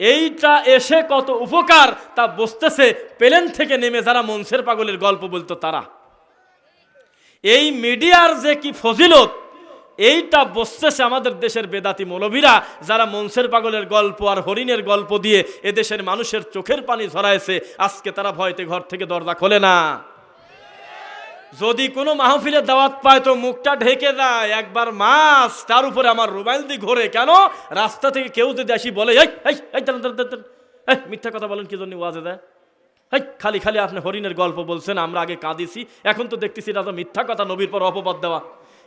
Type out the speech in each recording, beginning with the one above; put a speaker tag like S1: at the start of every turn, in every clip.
S1: এইটা এসে কত উপকার তা বসতেছে প্লেন থেকে নেমে যারা মনসের পাগলের গল্প বলতো তারা। এই মিডিয়ার যে কি ফজিলত, এইটা বসতেছে আমাদের দেশের বেদাতি মৌলভীরা যারা মনসের পাগলের গল্প আর হরিণের গল্প দিয়ে এদেশের মানুষের চোখের পানি ঝরাইছে, আজকে তারা ভয়তে ঘর থেকে দরজা খোলে না। যদি কোনো মাহফিলে দাওয়াত পায় তো মুখটা ঢেকে যায় একবার মাস তার উপরে আমার রুমাইল দি ঘোরে। কেন? রাস্তা থেকে কেউ যদি আসি বলে মিথ্যা কথা বলেন কি জন্য ওয়াজে দেয়? এই খালি খালি আপনি হরিণের গল্প বলছেন, আমরা আগে কাঁদিছি, এখন তো দেখতেছি এটা তো মিথ্যা কথা, নবীর পর অপবাদ দেওয়া।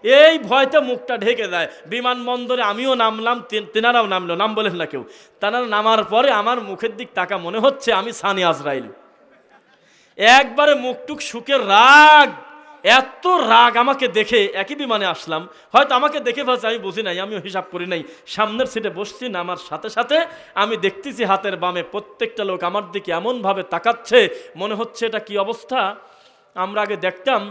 S1: এই ভয়তে মুখটা ঢেকে যায় বিমানবন্দরে আমিও নামলাম তেনারাও নামলো, নাম বলেন না কেউ। তারা নামার পরে আমার মুখের দিক তাকা মনে হচ্ছে আমি সানি আজরাইল। একবারে মুখটুক সুখের রাগ। এত রাগ আমাকে দেখে, একই বিমানে আসলাম, হয়তো আমাকে দেখে ফেলছে, আমি বুঝি নাই, আমিও হিসাব করি নাই। সামনের সিটে বসছি না আমার সাথে সাথে আমি দেখতেছি হাতের বামে প্রত্যেকটা লোক আমার দিকে এমনভাবে তাকাচ্ছে, মনে হচ্ছে এটা কি অবস্থা? আমরা আগে দেখতাম,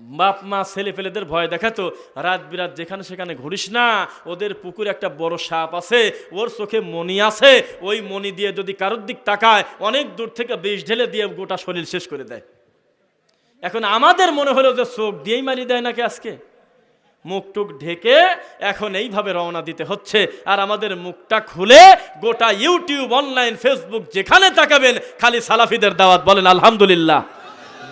S1: বাপ, মা, ছেলে ফেলেদের ভয় দেখাতো, রাত বিরাত যেখানে সেখানে ঘুরিস না, ওদের পুকুরে একটা বড় সাপ আছে, ওর চোখে মণি আছে, ওই মণি দিয়ে যদি কারোর দিক তাকায়, অনেক দূর থেকে বিষ ঢেলে দিয়ে গোটা শরীর শেষ করে দেয়। এখন আমাদের মনে হলো যে চোখ দিয়েই মারি দেয় নাকি আজকে? মুখটুক ঢেকে এখন এইভাবে রওনা দিতে হচ্ছে। আর আমাদের মুখটা খুলে গোটা ইউটিউব, অনলাইন, ফেসবুক যেখানে তাকাবেন, খালি সালাফিদের দাওয়াত বলেন, আলহামদুলিল্লাহ।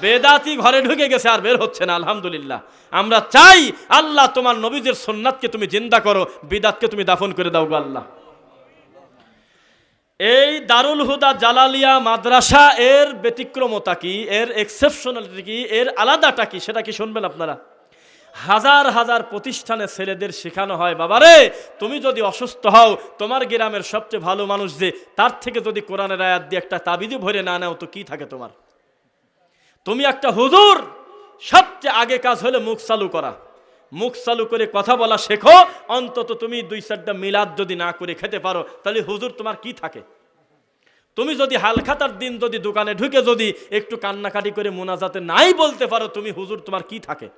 S1: বেদাতি ঘরে ঢুকে গেছে আর বের হচ্ছে না, আলহামদুলিল্লাহ। আমরা চাই আল্লাহ তোমার নবীদের সোননাথকে তুমি জিন্দা করো, বিদাতকে তুমি দাফন করে দাও গো আল্লাহ। এই দারুল হুদা জালালিয়া মাদ্রাসা এর ব্যতিক্রমতা কি? এর এক্সেপশনালিটি কি? এর আলাদাটা কি? সেটা কি শুনবেন আপনারা? হাজার হাজার প্রতিষ্ঠানে ছেলেদের শেখানো হয়, বাবারে! তুমি যদি অসুস্থ হও, তোমার গ্রামের সবচেয়ে ভালো মানুষ যে, তার থেকে যদি কোরআনের আয়াত দিয়ে একটা তাবিদি ভরে না নাও, তো কি থাকে তোমার? তুমি একটা হুজুর, সবচেয়ে আগে কাজ হলে মুখ চালু করা। মুখ চালু করে কথা বলা শেখো। অন্তত তুমি দুই চারটা মিলাদ যদি না করে খেতে পারো, তাহলে হুজুর তোমার কি থাকে? তুমি যদি হালখাতার দিন যদি দোকানে ঢুকে যদি একটু কান্নাকাটি করে মোনাজাতে নাই বলতে পারো, তুমি হুজুর তোমার কি থাকে?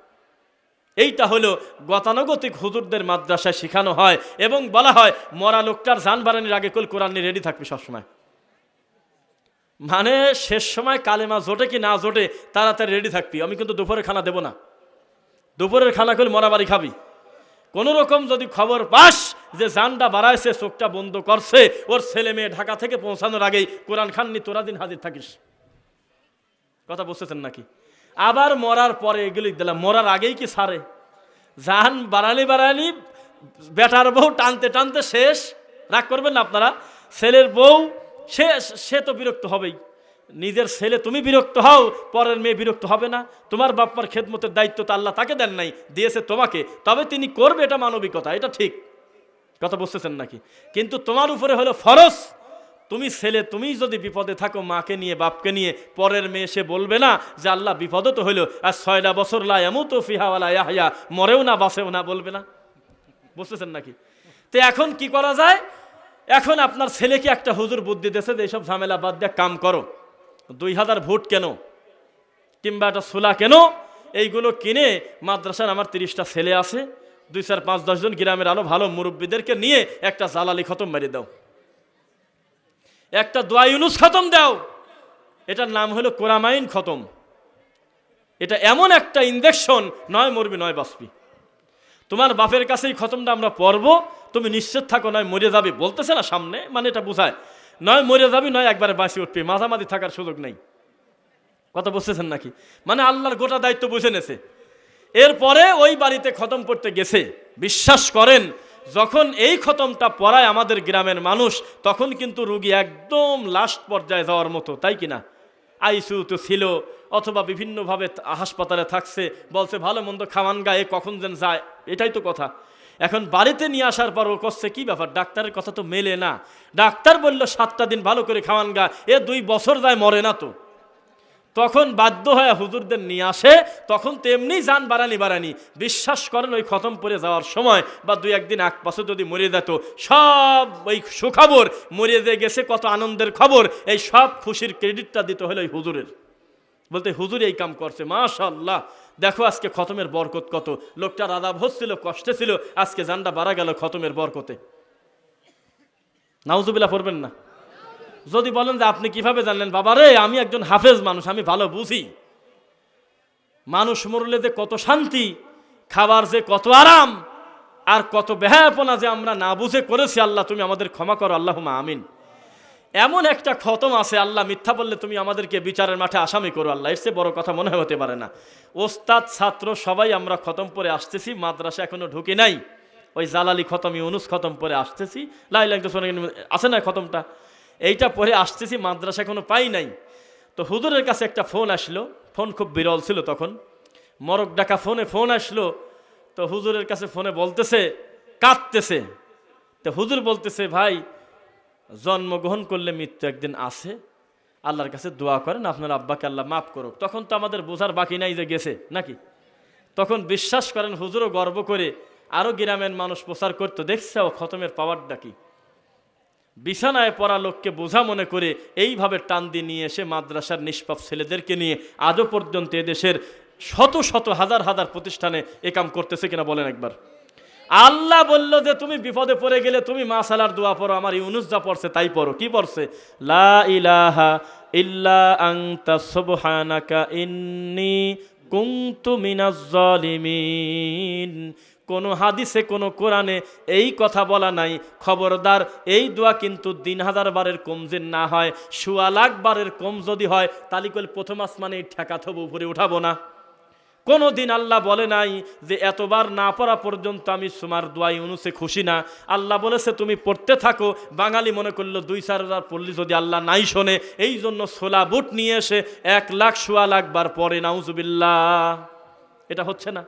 S1: এইটা হলো গতানুগতিক হুজুরদের মাদ্রাসায় শেখানো হয় এবং বলা হয়, মরা লোকটার যান বাড়ানির আগে কল কোরআন নিয়ে রেডি থাকবে সবসময়। মানে শেষ সময় কালেমা জোটে কি না জোটে, তাড়াতাড়ি রেডি থাকবি। আমি কিন্তু দুপুরে খানা দেবো না। দুপুরের খানা করলে মরা বাড়ি খাবি। কোনো রকম যদি খবর পাস যে জানটা বাড়াইছে, চোখটা বন্ধ করছে, ওর ছেলে মেয়ে ঢাকা থেকে পৌঁছানোর আগেই কোরআন খান নি তোরা দিন হাজির থাকিস। কথা বুঝতেছেন নাকি? আবার মরার পরে এগুলি দিলাম, মরার আগেই কি সারে? জান বাড়ালি বাড়ালি, বেটার বউ টানতে টানতে শেষ। রাগ করবেন না আপনারা, ছেলের বউ, সে সে তো বিরক্ত হবেই। নিজের ছেলে তুমি বিরক্ত হও, পরের মেয়ে বিরক্ত হবে না। তোমার বাপ্পার খেদমতের দায়িত্ব তো আল্লাহ তাকে দেন নাই, দিয়েছে তোমাকে। তবে তিনি করবে এটা মানবিকতা, এটা ঠিক। কথা বুঝতেছেন নাকি? কিন্তু তোমার উপরে হলো ফরজ। তুমি ছেলে, তুমি যদি বিপদে থাকো, মাকে নিয়ে, বাপকে নিয়ে, পরের মেয়ে সে বলবে না যে আল্লাহ বিপদ তো হইল, আর ছয়টা বছর লা এমন তো ফিহাওয়ালা ইয়াহিয়া মরেও না বাসেও না বলবে না। বুঝতেছেন নাকি? তো এখন কি করা যায়? এখন আপনার ছেলেকে একটা হুজুর বুদ্ধি দিয়েছে যে, এইসব ঝামেলা বাদ দিয়ে কাম করো। দুই হাজার ভোট কেন? কিংবা একটা সোলা কেন? এইগুলো কিনে মাদ্রাসার আমার তিরিশটা ছেলে আছে, দুই চার পাঁচ দশজন গ্রামের আরও ভালো মুরব্বীদেরকে নিয়ে একটা জালালি খতম মেরে দাও। একটা দোয়া ইউনুস খতম দাও। এটার নাম হলো কোরামাইন খতম। এটা এমন একটা ইঞ্জেকশন নয় মরবি, নয় বাঁচবি। তোমার বাপের কাছেই খতমটা আমরা পড়ব, তুমি নিশ্চিত থাকো, নয় মরে যাবে। বলতেছে না সামনে মানে এটা বোঝায়। নয় মরে যাবি, নয় একবারে বাঁচি উঠবি। মাঝামাঝি থাকার সুযোগ নেই। কথা বুঝতেছেন নাকি? মানে আল্লাহর গোটা দায়িত্ব বুঝে নেছে। এরপরে ওই বাড়িতে খতম করতে গেছে। বিশ্বাস করেন, যখন এই খতমটা পড়ায় আমাদের গ্রামের মানুষ, তখন কিন্তু রুগী একদম লাস্ট পর্যায়ে যাওয়ার মতো, তাই কি না? আইসিউ তো ছিল, অথবা বিভিন্নভাবে হাসপাতালে থাকছে, বলছে ভালো মন্দ খাওয়ান গায়ে কখন যেন যায়, এটাই তো কথা। এখন বাড়িতে নিয়ে আসার পর ও করছে, কি ব্যাপার? ডাক্তারের কথা তো মেলে না। ডাক্তার বলল, সাতটা দিন ভালো করে খাওয়ান গা, এ দুই বছর যায় মরে না তো। তখন বাধ্য হয়ে হুজুরদের নিয়ে আসে, তখন তেমনি যান বাড়ানি বাড়ানি। বিশ্বাস করেন, ওই খতম পরে যাওয়ার সময় বা দুই একদিন এক পাশে যদি মরে যেত, সব ওই সুখবর মরে যে গেছে, কত আনন্দের খবর, এই সব খুশির ক্রেডিটটা দিতে হলো ওই হুজুরের। বলতে হুজুর এই কাম করছে মাশাল্লাহ দেখো আজকে খতমের বরকত কত। লোকটার আদাব হচ্ছিল, কষ্টে ছিল, আজকে জানটা বাড়া গেল খতমের বরকতে। নাউজুবিল্লাহ পড়বেন না? যদি বলেন যে আপনি কীভাবে জানলেন, বাবা রে, আমি একজন হাফেজ মানুষ, আমি ভালো বুঝি। মানুষ মরলে যে কত শান্তি, খাবার যে কত আরাম, আর কত বেহায়াপনা যে আমরা না বুঝে করেছি, আল্লাহ তুমি আমাদের ক্ষমা করো আল্লাহ আমিন। এমন একটা খতম আছে, আল্লাহ মিথ্যা বললে তুমি আমাদেরকে বিচারের মাঠে আসামি করো, আল্লাহ। এর বড় কথা মনে হতে পারে না। ওস্তাদ, ছাত্র, সবাই আমরা খতম পরে আসতেছি, মাদ্রাসা এখনও ঢুকে নাই। ওই জালালি খতম, ইউনুস খতম পরে আসতেছি। লাই লাইন তো আছে না খতমটা? এইটা পরে আসতেছি, মাদ্রাসা এখনও পাই নাই। তো হুজুরের কাছে একটা ফোন আসলো, ফোন খুব বিরল ছিল তখন। মরক ডাকা ফোনে ফোন আসলো, তো হুজুরের কাছে ফোনে বলতেছে, কাঁদতেছে। তো হুজুর বলতেছে, ভাই জন্মগ্রহণ করলে মৃত্যু একদিন আসে আল্লাহর কাছে দোয়া করেন, আপনার আব্বাকে আল্লাহ মাফ করুক। তখন তো আমাদের বোঝার বাকি নাই যে গেছে, নাকি? তখন বিশ্বাস করেন, হুজুরও গর্ব করে আরও গ্রামের মানুষ প্রচার করতো, দেখছে ও খতমের পাওয়ারটা কি? বিছানায় পড়া লোককে বোঝা মনে করে এইভাবে টান দিয়ে নিয়ে এসে মাদ্রাসার নিষ্পাপ ছেলেদেরকে নিয়ে আজও পর্যন্ত এদেশের শত শত, হাজার হাজার প্রতিষ্ঠানে এ কাম করতেছে কিনা বলেন একবার। আল্লাহ বলল যে তুমি বিপদে পড়ে গেলে তুমি মা সালার দোয়া পড়ো, আমার ইউনুস যা পড়ছে তাই পড়ো। কি পড়ছে? লা ইলাহা ইল্লা আংতা সুবহানাকা ইন্নি কুনতু মিনাজ জালিমিন। কোনো হাদিসে, কোনো কোরআনে এই কথা বলা নাই। খবরদার, এই দোয়া কিন্তু তিন হাজার বারের কম যে না হয়, সুয়া লাখ বারের কম যদি হয় তালিকল প্রথম আসমানে ঠেকা থব, উপরে উঠাবো না। কোনো দিন আল্লাহ বলে নাই যে এতবার না পড়া পর্যন্ত আমি সুমার দোয়াই অনুসে খুশি না। আল্লাহ বলেছে, তুমি পড়তে থাকো। বাঙালি মনে করল, দুই, চার হাজার পড়লি যদি আল্লাহ নাই শোনে। এই জন্য সোলা বুট নিয়ে এসে এক লাখ সোয়া লাখ বার পরে নাউজুবিল্লাহ। এটা হচ্ছে না।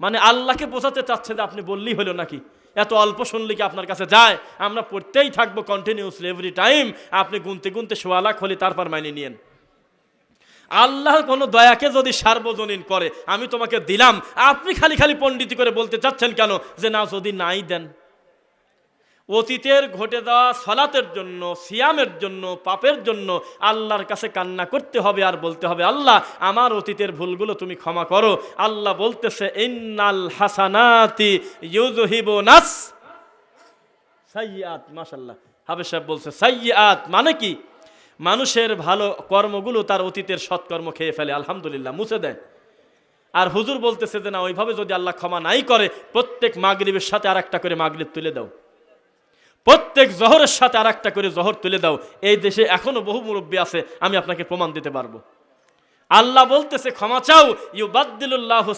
S1: মানে আল্লাহকে বোঝাতে চাচ্ছে যে আপনি বললেই হলো নাকি। এত অল্প শুনলে কি আপনার কাছে যায়? আমরা পড়তেই থাকব কন্টিনিউসলি এভরি টাইম আপনি গুনতে গুনতে সোয়া লাখ হলে তারপর মাইনে নিয়েন। আল্লাহ কোনো দয়াকে যদি সার্বজনীন করে, আমি তোমাকে দিলাম। আপনি খালি খালি পণ্ডিতি করে বলতে চাচ্ছেন কেন? যে না, যদি নাই দেন। অতীতের ঘটে যাওয়া সলাতের জন্য, সিয়ামের জন্য, পাপের জন্য আল্লাহর কাছে কান্না করতে হবে আর বলতে হবে, আল্লাহ, আমার অতীতের ভুলগুলো তুমি ক্ষমা করো। আল্লাহ বলতেছে, ইন্নাল হাসানাতি ইউজহিবু নাস মাশাল্লাহ হাবে সাহেব বলছে সাইয়াত মানে কি? মানুষের ভালো কর্মগুলো তার অতীতের সৎকর্ম খেয়ে ফেলে, আলহামদুলিল্লাহ, মুছে দেয়। আর হুজুর বলতেছে যে, না, ওইভাবে যদি আল্লাহ ক্ষমা নাই করে, প্রত্যেক মাগরিবের সাথে আর একটা করে মাগরিব তুলে দাও। প্রত্যেক জহরের সাথে আর একটা করে জহর তুলে দাও। এই দেশে এখনও বহু মুরব্বী আছে, আমি আপনাকে প্রমাণ দিতে পারব। আল্লাহ বলতেছে, ক্ষমা চাও। ইউ বাদ্দিল্লাহ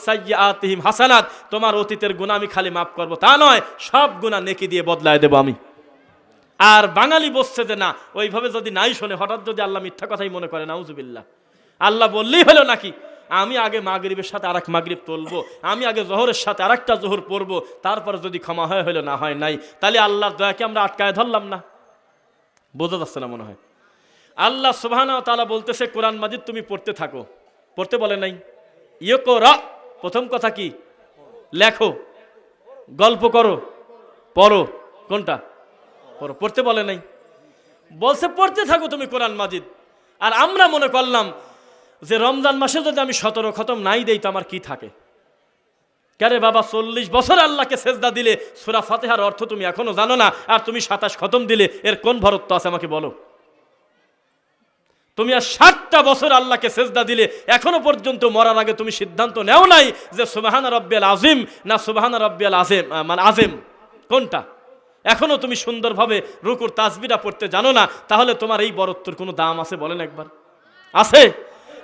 S1: হাসানাত। তোমার অতীতের গুণা আমি খালি মাফ করব। তা নয়, সব গুণা নেকি দিয়ে বদলায় দেবো আমি। আর বাঙালি বসছে যে না, ওইভাবে যদি নাই শোনে, হঠাৎ যদি আল্লাহ মিথ্যা কথাই মনে করে, নাউজুবিল্লাহ। আল্লাহ বললেই হলো নাকি, আমি আগে মাগরিবের সাথে আরেক মাগরিব তুলবো, আমি আগে জোহরের সাথে আরেকটা জোহর পড়ব, তারপর যদি ক্ষমা হয়, হলো না হয় নাই, তাহলে আল্লাহর দয়াকে আমরা আটকায় ধরলাম না। বোঝা যাচ্ছে না মনে হয়। আল্লাহ সুবহানা তালা বলতেছে, কোরআন মাজিদ তুমি পড়তে থাকো। পড়তে বলে নাই। ইয়ে র প্রথম কথা কি? লেখো, গল্প করো, পড়ো, কোনটা? পড়ো পড়তে বলে নাই। বলছে, পড়তে থাকো তুমি কোরআন মাজিদ। আর আমরা মনে করলাম যে রমজান মাসে যদি আমি সতেরো খতম নাই দেই, তো আমার কি থাকে? কেরে বাবা, চল্লিশ বছর আল্লাহকে সেজদা দিলে, সুরা ফাতেহার অর্থ তুমি এখনও জানো না, আর তুমি সাতাশ খতম দিলে, এর কোন ভরত্ব আছে আমাকে বলো? তুমি আর ষাটটা বছর আল্লাহকে সেজদা দিলে, এখনও পর্যন্ত মরার আগে তুমি সিদ্ধান্ত নেও নাই যে সুবাহান রব্বিয়াল আজিম না সুবাহান রব্বিয়াল আজেম মানে আজেম কোনটা? এখনও তুমি সুন্দরভাবে রুকুর তাসবিরা পড়তে জানো না, তাহলে তোমার এই বরত্বর কোনো দাম আছে বলেন একবার। আছে?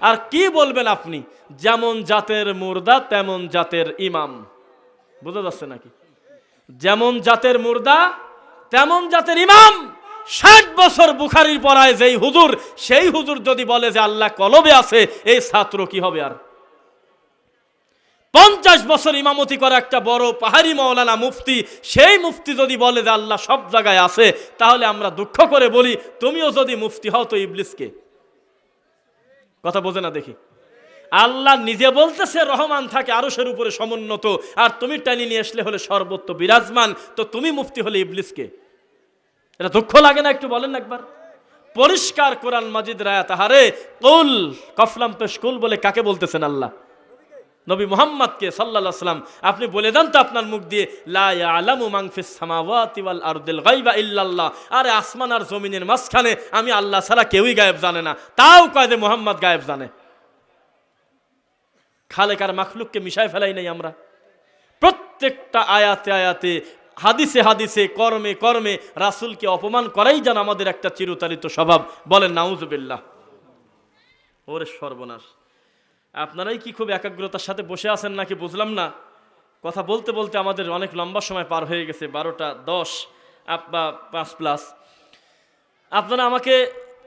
S1: আর কি বলবেন আপনি? যেমন জাতের মুর্দা, তেমন জাতের ইমাম। বোঝা যাচ্ছে নাকি? যেমন জাতের মুর্দা, তেমন জাতের ইমাম। ষাট বছর বুখারির পড়ায় যেই হুজুর, সেই হুজুর যদি বলে যে আল্লাহ কলবে আছে, এই ছাত্র কি হবে আর? পঞ্চাশ বছর ইমামতি করা একটা বড় পাহাড়ি মৌলানা মুফতি, সেই মুফতি যদি বলে যে আল্লাহ সব জায়গায় আছে, তাহলে আমরা দুঃখ করে বলি, তুমিও যদি মুফতি হও তো ইবলিসকে। কথা বোঝে না দেখি? আল্লাহ নিজে বলতেছে রহমান থাকে, আরশের উপরে সমুন্নত। আর তুমি টানি নিয়ে আসলে হলে সর্বত্র বিরাজমান, তো তুমি মুফতি হলে ইবলিসকে। এটা দুঃখ লাগে না একটু বলেন একবার? পরিষ্কার কোরআন মাজিদ রায়া তাহারে কুল, কফলাম পেশ কুল বলে কাকে বলতেছেন আল্লাহ? নবী মোহাম্মদকে সাল্লাহ সাল্লাম আপনি বলে দেন তো আপনার মুখ দিয়ে, লা আলামু মাংফিস সামাওয়াতি ওয়াল আরদিল গায়বা ইল্লাল্লাহ। আরে আসমান আর জমিনের মাঝখানে আমি আল্লাহ ছাড়া কেউই গায়েব জানে না। তাও কয় যে মোহাম্মদ গায়েব জানে। খালেকার মাখলুককে মিশায় ফেলাই নাই আমরা। প্রত্যেকটা আয়াতে আয়াতে, হাদিসে হাদিসে, কর্মে কর্মে রাসূলকে অপমান করাই যেন আমাদের একটা চিরতারিত স্বভাব। বলেন, নাউজুবিল্লাহ। ওরে সর্বনাশ। আপনারাই কি খুব একাগ্রতার সাথে বসে আছেন নাকি বুঝলাম না? কথা বলতে বলতে আমাদের অনেক লম্বা সময় পার হয়ে গেছে, বারোটা দশ বা পাঁচ প্লাস আপনারা আমাকে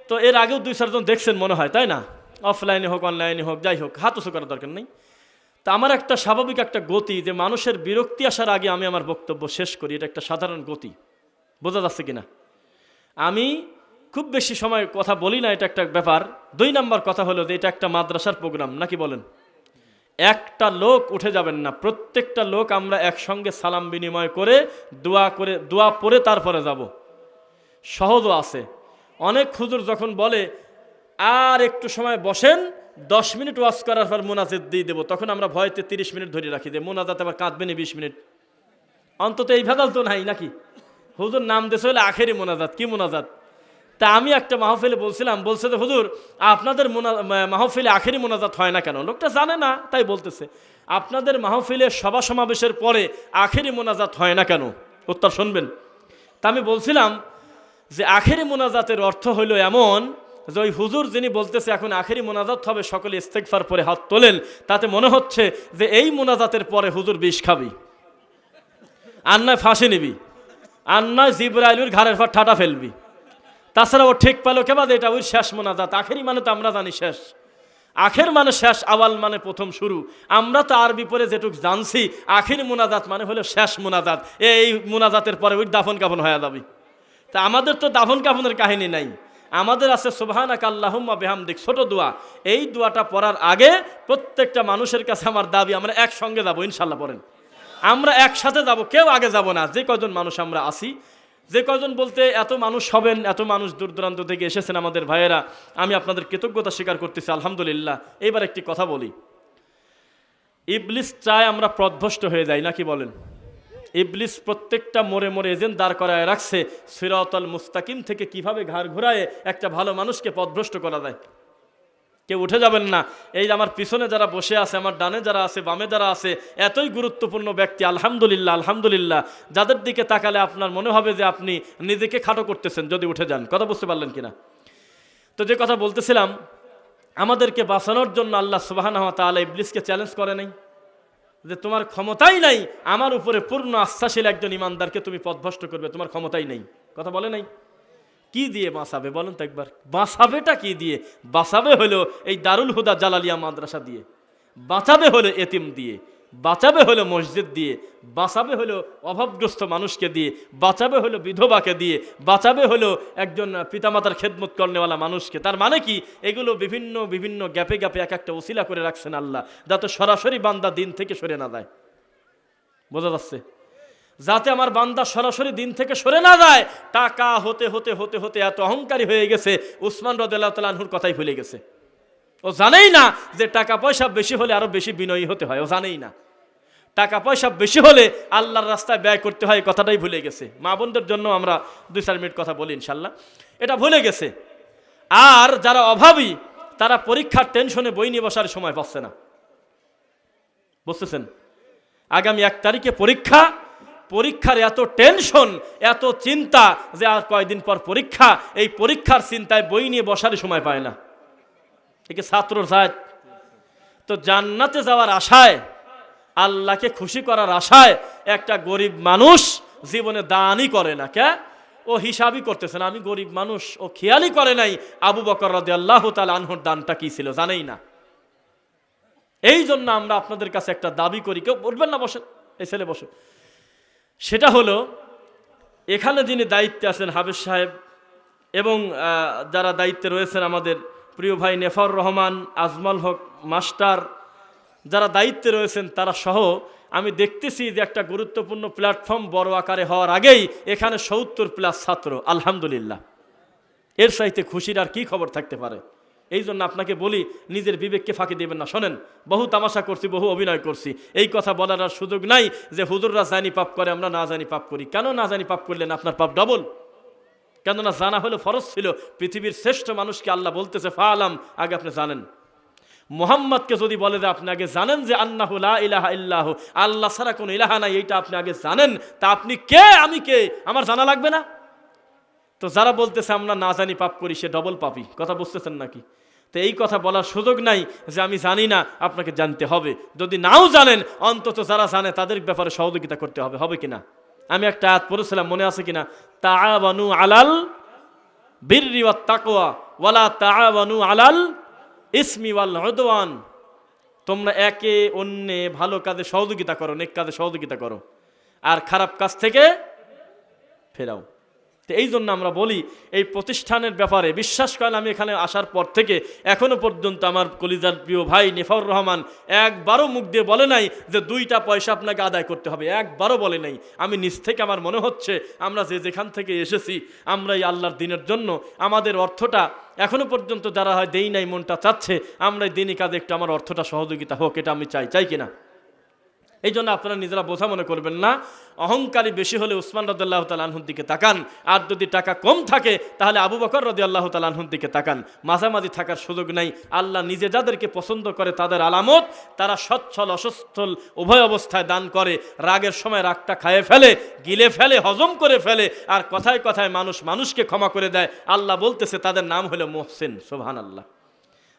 S1: তো এর আগেও দুই চারজন দেখছেন মনে হয়, তাই না? অফলাইনে হোক অনলাইনে হোক, যাই হোক, হাত উঁচু করার দরকার নেই। তা আমার একটা স্বাভাবিক একটা গতি যে মানুষের বিরক্তি আসার আগে আমি আমার বক্তব্য শেষ করি, এটা একটা সাধারণ গতি। বোঝা যাচ্ছে কিনা? আমি খুব বেশি সময় কথা বলি না, এটা একটা ব্যাপার। দুই নাম্বার কথা হলো যে, এটা একটা মাদ্রাসার প্রোগ্রাম নাকি বলেন? একটা লোক উঠে যাবেন না, প্রত্যেকটা লোক আমরা একসঙ্গে সালাম বিনিময় করে, দোয়া করে, দোয়া পরে তারপরে যাব। সহজও আছে। অনেক হুজুর যখন বলে, আর একটু সময় বসেন, দশ মিনিট ওয়াশ করার পর মোনাজাত দিয়ে দেবো। তখন আমরা ভয়তে তিরিশ মিনিট ধরে রাখি যে, মোনাজাত আবার কাঁদবে না বিশ মিনিট? অন্তত এই ভেদাল তো নাই নাকি? হুজুর নাম দেশে হলে আখেরি মোনাজাত। কি মোনাজাত? তা আমি একটা মাহফিলে বলছিলাম, বলছে যে, হুজুর, আপনাদের মোনা মাহফিলে আখেরি মোনাজাত হয় না কেন? লোকটা জানে না, তাই বলতেছে, আপনাদের মাহফিলে সভা সমাবেশের পরে আখেরি মোনাজাত হয় না কেন? উত্তর শুনবেন। তা আমি বলছিলাম যে, আখেরি মোনাজাতের অর্থ হইল এমন যে, ওই হুজুর যিনি বলতেছে এখন আখেরি মোনাজাত হবে, সকলে ইস্তেকফার পরে হাত তোলেন, তাতে মনে হচ্ছে যে, এই মোনাজাতের পরে হুজুর বিষ খাবি। আর নয় ফাঁসি নিবি। আর নয় জিব্রাইলুর ঘাড়ের পর ঠাটা ফেলবি। তাছাড়া ও ঠিক পেল কেবাদ এটা ওই শেষ মোনাজাত। আখেরি মানে তো আমরা জানি শেষ। আখের মানে শেষ, আওয়াল মানে প্রথম শুরু। আমরা তো আরবি পরে যেটুক জানছি, আখের মোনাজাত মানে হলো শেষ মোনাজাত। এই মোনাজাতের পরে ওই দাফন কাফন হয়ে যাবি। তা আমাদের তো দাফন কাফনের কাহিনী নাই। আমাদের আছে সোভানাক আল্লাহুম্মা বেহামদিক, ছোট দোয়া। এই দোয়াটা পড়ার আগে প্রত্যেকটা মানুষের কাছে আমার দাবি, আমরা একসঙ্গে যাব, ইনশাল্লাহ পড়েন। আমরা একসাথে যাব, কেউ আগে যাব না। যে কজন মানুষ আমরা আসি যে কজন বলতে এত মানুষ হবেন, এত মানুষ দূর দূরান্ত থেকে এসেছেন আমাদের ভাইয়েরা, আমি আপনাদের কৃতজ্ঞতা স্বীকার করতেছি, আলহামদুলিল্লাহ। এবার একটি কথা বলি। ইবলিস চায় আমরা প্রধ্বস্ত হয়ে যাই, নাকি বলেন? ইবলিস প্রত্যেকটা মোড়ে মোড়ে এজেন্ট দাঁড় করায় রাখছে, সিরাতল মুস্তাকিম থেকে কীভাবে ঘাড় ঘুরায় একটা ভালো মানুষকে পথভ্রষ্ট করা যায়? কেউ উঠে যাবেন না। এই আমার পিছনে যারা বসে আছে, আমার ডানে যারা আছে, বামে যারা আছে, এতই গুরুত্বপূর্ণ ব্যক্তি, আলহামদুলিল্লাহ আলহামদুলিল্লাহ। যাদের দিকে তাকালে আপনার মনে হবে যে আপনি নিজেকে খাটো করতেছেন যদি উঠে যান। কথা বুঝতে পারলেন কিনা? তো যে কথা বলতেছিলাম, আমাদেরকে বাঁচানোর জন্য আল্লাহ সুবাহ তাআলা ইবলিসকে চ্যালেঞ্জ করে নাই। যে তোমার ক্ষমতাই নাই, আমার উপরে পূর্ণ আস্থাশীল একজন ইমানদারকে তুমি পথভ্রষ্ট করবে, তোমার ক্ষমতাই নেই। কথা বলে নাই? কি দিয়ে বাঁচাবে বলুন তো একবার? বাঁচাবেটা কি দিয়ে? বাঁচাবে হলো এই দারুল হুদা জালালিয়া মাদ্রাসা দিয়ে। বাঁচাবে হলো এতিম দিয়ে। বাঁচাবে হলো মসজিদ দিয়ে। বাঁচাবে হলো অভাবগ্রস্ত মানুষকে দিয়ে। বাঁচাবে হলো বিধবাকে দিয়ে। বাঁচাবে হলো একজন পিতামাতার খেদমত কর্নেওয়ালা মানুষকে। তার মানে কি? এগুলো বিভিন্ন বিভিন্ন গ্যাপে গ্যাপে এক একটা ওসিলা করে রাখছেন আল্লাহ। যাতে সরাসরি বান্দা দিন থেকে সরে না যায়। বোঝা যাচ্ছে? যাতে আমার বান্দা সরাসরি দিন থেকে সরে না যায়। টাকা হতে হতে হতে হতে এত অহংকারী হয়ে গেছে। উসমান রদুল্লাহ তালাহুর কথাই ভুলে গেছে। ও জানেই না যে টাকা পয়সা বেশি হলে আরও বেশি বিনয়ী হতে হয়। ও জানেই না। টাকা পয়সা বেশি হলে আল্লাহর রাস্তায় ব্যয় করতে হয় কথাটাই ভুলে গেছে। মা বোনদের জন্য আমরা দুই, চার মিনিট কথা বলি ইনশাল্লাহ এটা ভুলে গেছে। আর যারা অভাবী, তারা পরীক্ষার টেনশনে বই নিয়ে বসার সময় পাচ্ছে না। বুঝতেছেন? আগামী এক তারিখে পরীক্ষা পরীক্ষার এত টেনশন, এত চিন্তা যে আর কয়দিন পর পরীক্ষা, এই পরীক্ষার চিন্তায় বই নিয়ে বসারই সময় পায় না। একে ছাত্র সাহেব? তো জান্নাতে যাওয়ার আশায়, আল্লাহকে খুশি করার আশায় একটা গরিব মানুষ জীবনে দানই করে না কে ও হিসাবই করতেছে না, আমি গরিব মানুষ, ও খেয়ালই করে নাই আবু বকর রাদে আল্লাহ তাল আনহুর দানটা কি ছিল, জানেই না। এই জন্য আমরা আপনাদের কাছে একটা দাবি করি, কেউ বলবেন না বসেন, এই ছেলে বসো। সেটা হলো, এখানে যিনি দায়িত্বে আছেন হাবিজ সাহেব এবং যারা দায়িত্বে রয়েছেন আমাদের প্রিয় ভাই নেফার রহমান, আজমাল হক, মাস্টার, যারা দায়িত্বে রয়েছেন তারা সহ, আমি দেখতেছি যে একটা গুরুত্বপূর্ণ প্ল্যাটফর্ম বড় আকারে হওয়ার আগেই এখানে সত্তর প্লাস ছাত্র, আলহামদুলিল্লাহ। এর সাহিত্যে খুশির আর কি খবর থাকতে পারে? এই জন্য আপনাকে বলি, নিজের বিবেককে ফাঁকি দেবেন না। শোনেন, বহু তামাশা করছি, বহু অভিনয় করছি। এই কথা বলার আর সুযোগ নাই যে হুজুররা জানি পাপ করে, আমরা না জানি পাপ করি। কেন না জানি পাপ করলেন আপনার পাপ ডবল কেননা জানা হলো ফরজ ছিল, পৃথিবীর শ্রেষ্ঠ মানুষকে আল্লাহ বলতেছে ফা আলাম আগে আপনি জানেন। মোহাম্মদকে যদি বলে যে আপনি আগে জানেন যে আল্লাহ ইলাহা ইল্লাহ, আল্লাহ ছাড়া কোনো ইলাহা নাই, এইটা আপনি আগে জানেন, তা আপনি কে? আমি কে? আমার জানা লাগবে না? তো যারা বলতেছে, আমরা না জানি পাপ করি, সে ডবল পাপি। কথা বুঝতেছেন নাকি? তো এই কথা বলার সুযোগ নাই যে আমি জানি না, আপনাকে জানতে হবে। যদি নাও জানেন, অন্তত যারা জানে, তাদের ব্যাপারে সহযোগিতা করতে হবে। হবে কিনা? আমি একটা আয়াত পড়েছিলাম, মনে আছে কিনা? তাআবানু আলাল বিররি ওয়াত তাকওয়া আলাল ইসমি ওয়াল উদওয়ান। তোমরা একে অন্যে ভালো কাজে সহযোগিতা করো, নেক কাজে সহযোগিতা করো। আর খারাপ কাজ থেকে ফেরাও। তো এই জন্য আমরা বলি, এই প্রতিষ্ঠানের ব্যাপারে বিশ্বাস করেন, আমি এখানে আসার পর থেকে এখনও পর্যন্ত আমার কলিজার প্রিয় ভাই নেফাউর রহমান একবারও মুখ দিয়ে বলে নাই যে দুইটা পয়সা আপনাকে আদায় করতে হবে। একবারও বলে নাই। আমি নিজ থেকে আমার মনে হচ্ছে, আমরা যে যেখান থেকে এসেছি, আমরা এই আল্লাহর দিনের জন্য, আমাদের অর্থটা এখনও পর্যন্ত যারা হয় দেই নাই মনটা চাচ্ছে, আমরা এই দিনই কাজে একটু আমার অর্থটা সহযোগিতা হোক, এটা আমি চাই। চাই কিনা এই জন্য আপনারা নিজেরা বোঝা মনে করবেন না। অহংকারী বেশি হলে উসমান রদাল্লাহ তালাহুর দিকে তাকান। আর যদি টাকা কম থাকে, তাহলে আবু বকর রদি আল্লাহ তালাহুর দিকে তাকান। মাঝামাঝি থাকার সুযোগ নাই। আল্লাহ নিজে যাদেরকে পছন্দ করে তাদের আলামত, তারা সচ্ছল, অসচ্ছল, উভয় অবস্থায় দান করে। রাগের সময় রাগটা খায়ে ফেলে, গিলে ফেলে, হজম করে ফেলে। আর কথায় কথায় মানুষ মানুষকে ক্ষমা করে দেয়। আল্লাহ বলতেছে, তাদের নাম হলো মোহসেন সোহান আল্লাহ